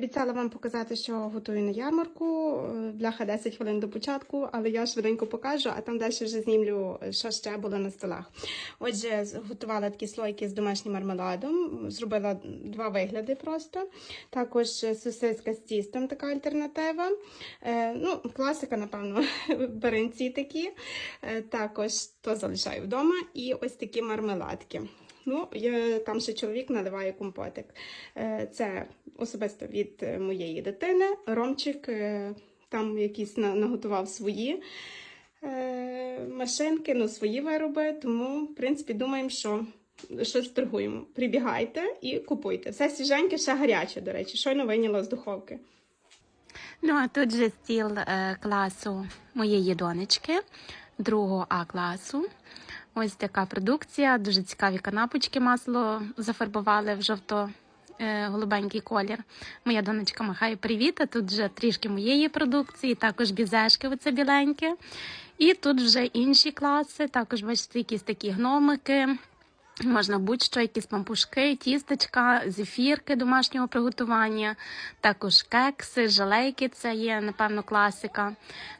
Обіцяла вам показати, що готую на ярмарку. Е, Бляха 10 хвилин до початку, але я швиденько покажу, а там далі вже знімлю, що ще було на столах. Отже, готувала такі слойки з домашнім мармеладом, зробила два вигляди просто. Також сосиска з тістом, така альтернатива. Е, ну, класика, напевно, беренці такі. Е, також то залишаю вдома. І ось такі мармеладки. Ну, я, там ще чоловік наливає компотик. Е, Це особисто від е, моєї дитини. Ромчик е, там якісь на- наготував свої машинки, ну, свої вироби. Тому, в принципі, думаємо, що щось торгуємо. Прибігайте і купуйте. Все свіженьке, ще гаряче, до речі, щойно вийняла з духовки. Ну, а тут же стіл е, класу моєї донечки, другого А класу. Ось така продукція, дуже цікаві канапочки масло зафарбували в жовто. е, колір. Моя донечка махає привіт. А тут вже трішки моєї продукції, також бізешки, оце біленьке. І тут вже інші класи, також бачите, якісь такі гномики. Можна будь-що, якісь пампушки, тістечка, зефірки домашнього приготування, також кекси, жалейки це є, напевно, класика.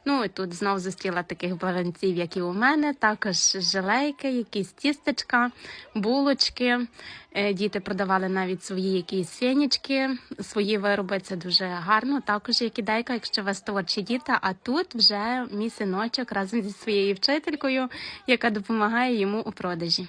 Ну і тут знов зустріла таких баранців, як і у мене, також жалейки, якісь тістечка, булочки. Е, Діти продавали навіть свої якісь фенічки, свої вироби. Це дуже гарно. Також як ідейка, якщо у вас творчі діти. А тут вже мій синочок разом зі своєю вчителькою, яка допомагає йому у продажі.